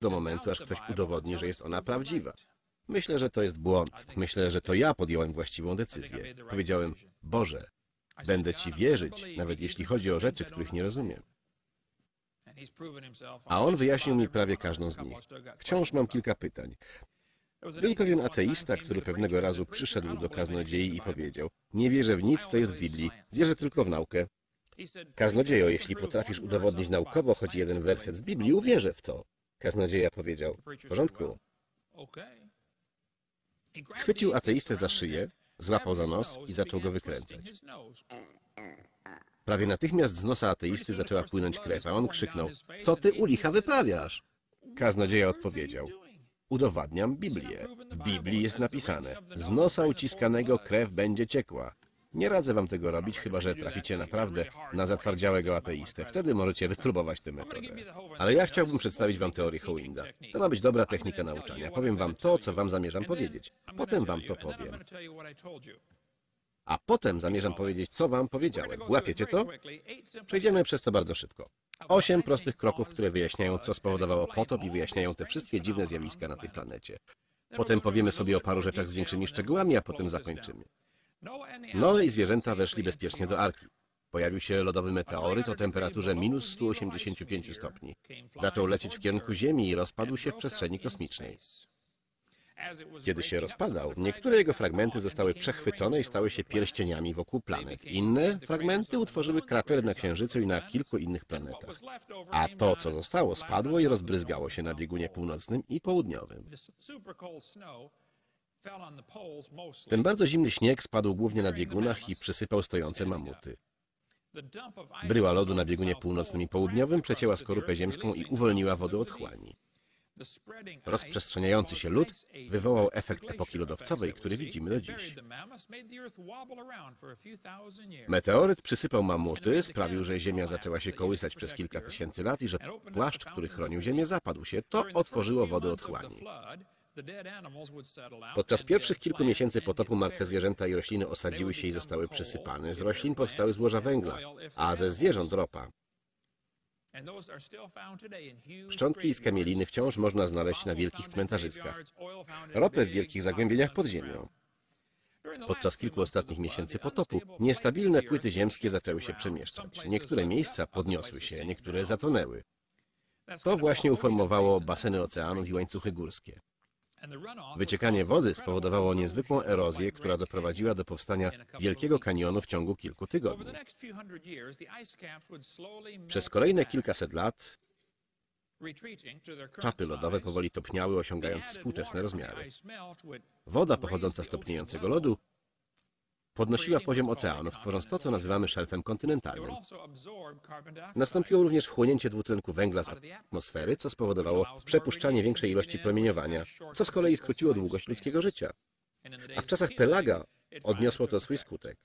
do momentu, aż ktoś udowodni, że jest ona prawdziwa. Myślę, że to jest błąd. Myślę, że to ja podjąłem właściwą decyzję. Powiedziałem, Boże, będę Ci wierzyć, nawet jeśli chodzi o rzeczy, których nie rozumiem. A on wyjaśnił mi prawie każdą z nich. Wciąż mam kilka pytań. Był pewien ateista, który pewnego razu przyszedł do kaznodziei i powiedział: Nie wierzę w nic, co jest w Biblii, wierzę tylko w naukę. Kaznodziejo, jeśli potrafisz udowodnić naukowo choć jeden werset z Biblii, uwierzę w to. Kaznodzieja powiedział: W porządku. Chwycił ateistę za szyję, złapał za nos i zaczął go wykręcać. Prawie natychmiast z nosa ateisty zaczęła płynąć krew, a on krzyknął: Co ty u licha wyprawiasz? Kaznodzieja odpowiedział: Udowadniam Biblię. W Biblii jest napisane: Z nosa uciskanego krew będzie ciekła. Nie radzę wam tego robić, chyba że traficie naprawdę na zatwardziałego ateistę. Wtedy możecie wypróbować tę metodę. Ale ja chciałbym przedstawić wam teorię Howinga. To ma być dobra technika nauczania. Powiem wam to, co wam zamierzam powiedzieć. Potem wam to powiem. A potem zamierzam powiedzieć, co wam powiedziałem. Łapiecie to? Przejdziemy przez to bardzo szybko. Osiem prostych kroków, które wyjaśniają, co spowodowało potop i wyjaśniają te wszystkie dziwne zjawiska na tej planecie. Potem powiemy sobie o paru rzeczach z większymi szczegółami, a potem zakończymy. Noe i zwierzęta weszli bezpiecznie do Arki. Pojawił się lodowy meteoryt o temperaturze minus 185 stopni. Zaczął lecieć w kierunku Ziemi i rozpadł się w przestrzeni kosmicznej. Kiedy się rozpadał, niektóre jego fragmenty zostały przechwycone i stały się pierścieniami wokół planet. Inne fragmenty utworzyły kratery na Księżycu i na kilku innych planetach. A to, co zostało, spadło i rozbryzgało się na biegunie północnym i południowym. Ten bardzo zimny śnieg spadł głównie na biegunach i przysypał stojące mamuty. Bryła lodu na biegunie północnym i południowym przecięła skorupę ziemską i uwolniła wodę otchłani. Rozprzestrzeniający się lód wywołał efekt epoki lodowcowej, który widzimy do dziś. Meteoryt przysypał mamuty, sprawił, że Ziemia zaczęła się kołysać przez kilka tysięcy lat i że płaszcz, który chronił Ziemię, zapadł się. To otworzyło wodę otchłani. Podczas pierwszych kilku miesięcy potopu martwe zwierzęta i rośliny osadziły się i zostały przysypane. Z roślin powstały złoża węgla, a ze zwierząt ropa. Szczątki i skamieliny wciąż można znaleźć na wielkich cmentarzyskach. Ropę w wielkich zagłębieniach pod ziemią. Podczas kilku ostatnich miesięcy potopu niestabilne płyty ziemskie zaczęły się przemieszczać. Niektóre miejsca podniosły się, niektóre zatonęły. To właśnie uformowało baseny oceanów i łańcuchy górskie. Wyciekanie wody spowodowało niezwykłą erozję, która doprowadziła do powstania Wielkiego Kanionu w ciągu kilku tygodni. Przez kolejne kilkaset lat czapy lodowe powoli topniały, osiągając współczesne rozmiary. Woda pochodząca z topniejącego lodu podnosiła poziom oceanów, tworząc to, co nazywamy szelfem kontynentalnym. Nastąpiło również wchłonięcie dwutlenku węgla z atmosfery, co spowodowało przepuszczanie większej ilości promieniowania, co z kolei skróciło długość ludzkiego życia. A w czasach Pelaga odniosło to swój skutek.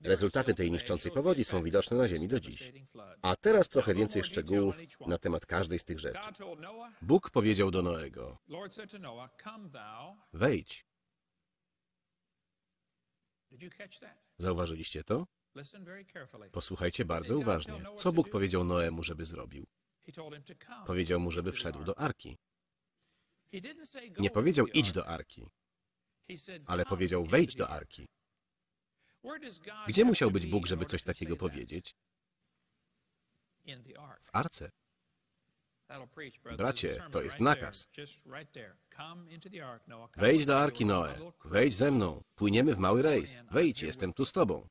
Rezultaty tej niszczącej powodzi są widoczne na Ziemi do dziś. A teraz trochę więcej szczegółów na temat każdej z tych rzeczy. Bóg powiedział do Noego: Wejdź Zauważyliście to? Posłuchajcie bardzo uważnie. Co Bóg powiedział Noemu, żeby zrobił? Powiedział mu, żeby wszedł do arki. Nie powiedział idź do arki, ale powiedział wejdź do arki. Gdzie musiał być Bóg, żeby coś takiego powiedzieć? W arce. Bracie, to jest nakaz. Wejdź do Arki Noe, wejdź ze mną, płyniemy w mały rejs, wejdź, jestem tu z tobą.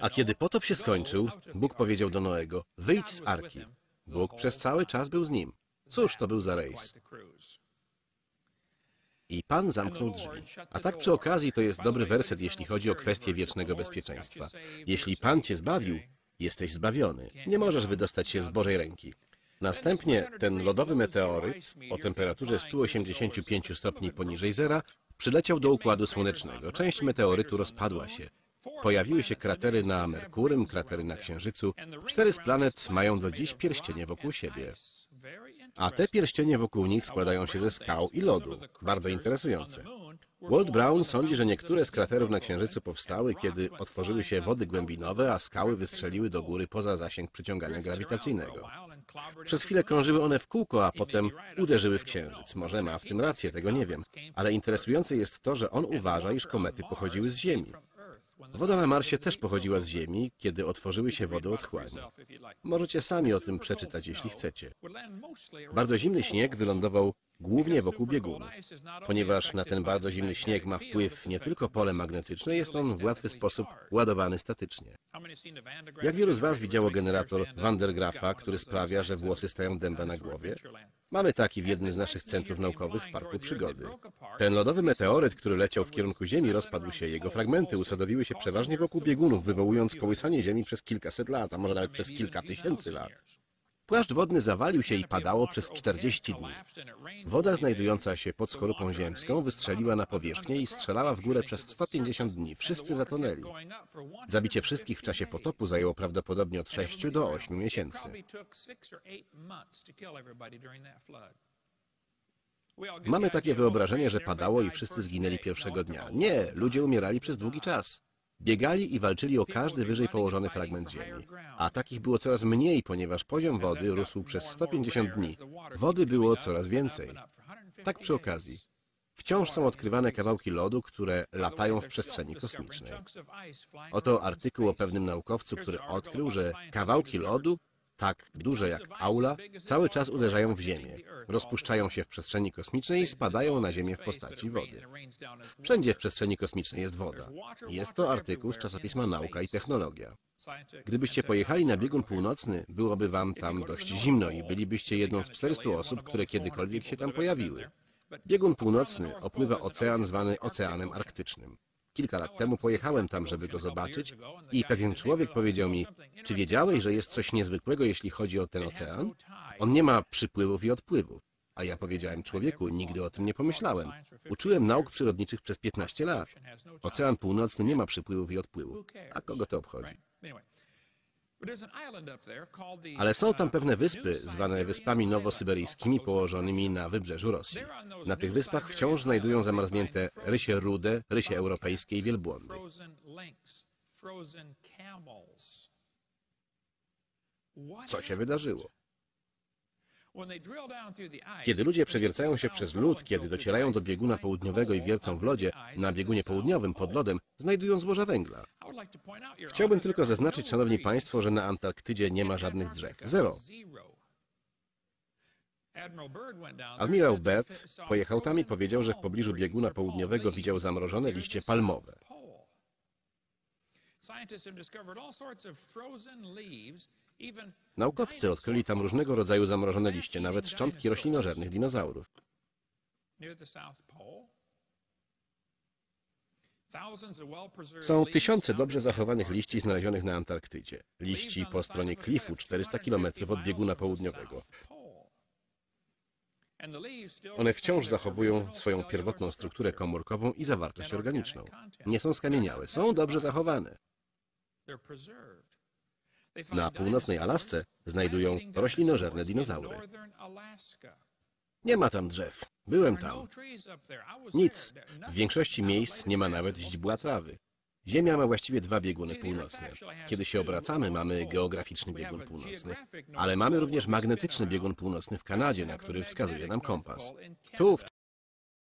A kiedy potop się skończył, Bóg powiedział do Noego, wyjdź z Arki. Bóg przez cały czas był z nim. Cóż to był za rejs? I Pan zamknął drzwi. A tak przy okazji to jest dobry werset, jeśli chodzi o kwestię wiecznego bezpieczeństwa. Jeśli Pan cię zbawił, jesteś zbawiony. Nie możesz wydostać się z Bożej ręki. Następnie ten lodowy meteoryt o temperaturze 185 stopni poniżej zera przyleciał do Układu Słonecznego. Część meteorytu rozpadła się. Pojawiły się kratery na Merkurym, kratery na Księżycu. Cztery z planet mają do dziś pierścienie wokół siebie. A te pierścienie wokół nich składają się ze skał i lodu. Bardzo interesujące. Walt Brown sądzi, że niektóre z kraterów na Księżycu powstały, kiedy otworzyły się wody głębinowe, a skały wystrzeliły do góry poza zasięg przyciągania grawitacyjnego. Przez chwilę krążyły one w kółko, a potem uderzyły w księżyc. Może ma w tym rację, tego nie wiem. Ale interesujące jest to, że on uważa, iż komety pochodziły z Ziemi. Woda na Marsie też pochodziła z Ziemi, kiedy otworzyły się wody otchłani. Możecie sami o tym przeczytać, jeśli chcecie. Bardzo zimny śnieg wylądował głównie wokół biegunu. Ponieważ na ten bardzo zimny śnieg ma wpływ nie tylko pole magnetyczne, jest on w łatwy sposób ładowany statycznie. Jak wielu z Was widziało generator Van der Graafa, który sprawia, że włosy stają dęba na głowie? Mamy taki w jednym z naszych centrów naukowych w Parku Przygody. Ten lodowy meteoryt, który leciał w kierunku Ziemi, rozpadł się. Jego fragmenty usadowiły się przeważnie wokół biegunów, wywołując kołysanie Ziemi przez kilkaset lat, a może nawet przez kilka tysięcy lat. Płaszcz wodny zawalił się i padało przez 40 dni. Woda znajdująca się pod skorupą ziemską wystrzeliła na powierzchnię i strzelała w górę przez 150 dni. Wszyscy zatonęli. Zabicie wszystkich w czasie potopu zajęło prawdopodobnie od 6 do 8 miesięcy. Mamy takie wyobrażenie, że padało i wszyscy zginęli pierwszego dnia. Nie, ludzie umierali przez długi czas. Biegali i walczyli o każdy wyżej położony fragment ziemi. A takich było coraz mniej, ponieważ poziom wody rósł przez 150 dni. Wody było coraz więcej. Tak przy okazji. Wciąż są odkrywane kawałki lodu, które latają w przestrzeni kosmicznej. Oto artykuł o pewnym naukowcu, który odkrył, że kawałki lodu tak duże jak aula, cały czas uderzają w Ziemię, rozpuszczają się w przestrzeni kosmicznej i spadają na Ziemię w postaci wody. Wszędzie w przestrzeni kosmicznej jest woda. Jest to artykuł z czasopisma Nauka i Technologia. Gdybyście pojechali na biegun północny, byłoby wam tam dość zimno i bylibyście jedną z 400 osób, które kiedykolwiek się tam pojawiły. Biegun północny opływa ocean zwany Oceanem Arktycznym. Kilka lat temu pojechałem tam, żeby go zobaczyć i pewien człowiek powiedział mi, czy wiedziałeś, że jest coś niezwykłego, jeśli chodzi o ten ocean? On nie ma przypływów i odpływów. A ja powiedziałem człowieku, nigdy o tym nie pomyślałem. Uczyłem nauk przyrodniczych przez 15 lat. Ocean Północny nie ma przypływów i odpływów. A kogo to obchodzi? Ale są tam pewne wyspy, zwane wyspami nowosyberyjskimi, położonymi na wybrzeżu Rosji. Na tych wyspach wciąż znajdują zamarznięte rysie rude, rysie europejskie i wielbłądy. Co się wydarzyło? Kiedy ludzie przewiercają się przez lód, kiedy docierają do bieguna południowego i wiercą w lodzie, na biegunie południowym pod lodem znajdują złoża węgla. Chciałbym tylko zaznaczyć, szanowni państwo, że na Antarktydzie nie ma żadnych drzew. Zero. Admirał Bert pojechał tam i powiedział, że w pobliżu bieguna południowego widział zamrożone liście palmowe. Naukowcy odkryli tam różnego rodzaju zamrożone liście, nawet szczątki roślinożernych dinozaurów. Są tysiące dobrze zachowanych liści znalezionych na Antarktydzie. Liści po stronie klifu 400 km od bieguna południowego. One wciąż zachowują swoją pierwotną strukturę komórkową i zawartość organiczną. Nie są skamieniałe, są dobrze zachowane. Na północnej Alasce znajdują roślinożerne dinozaury. Nie ma tam drzew. Byłem tam. Nic. W większości miejsc nie ma nawet źdźbła trawy. Ziemia ma właściwie dwa bieguny północne. Kiedy się obracamy, mamy geograficzny biegun północny, ale mamy również magnetyczny biegun północny w Kanadzie, na który wskazuje nam kompas. Tu, w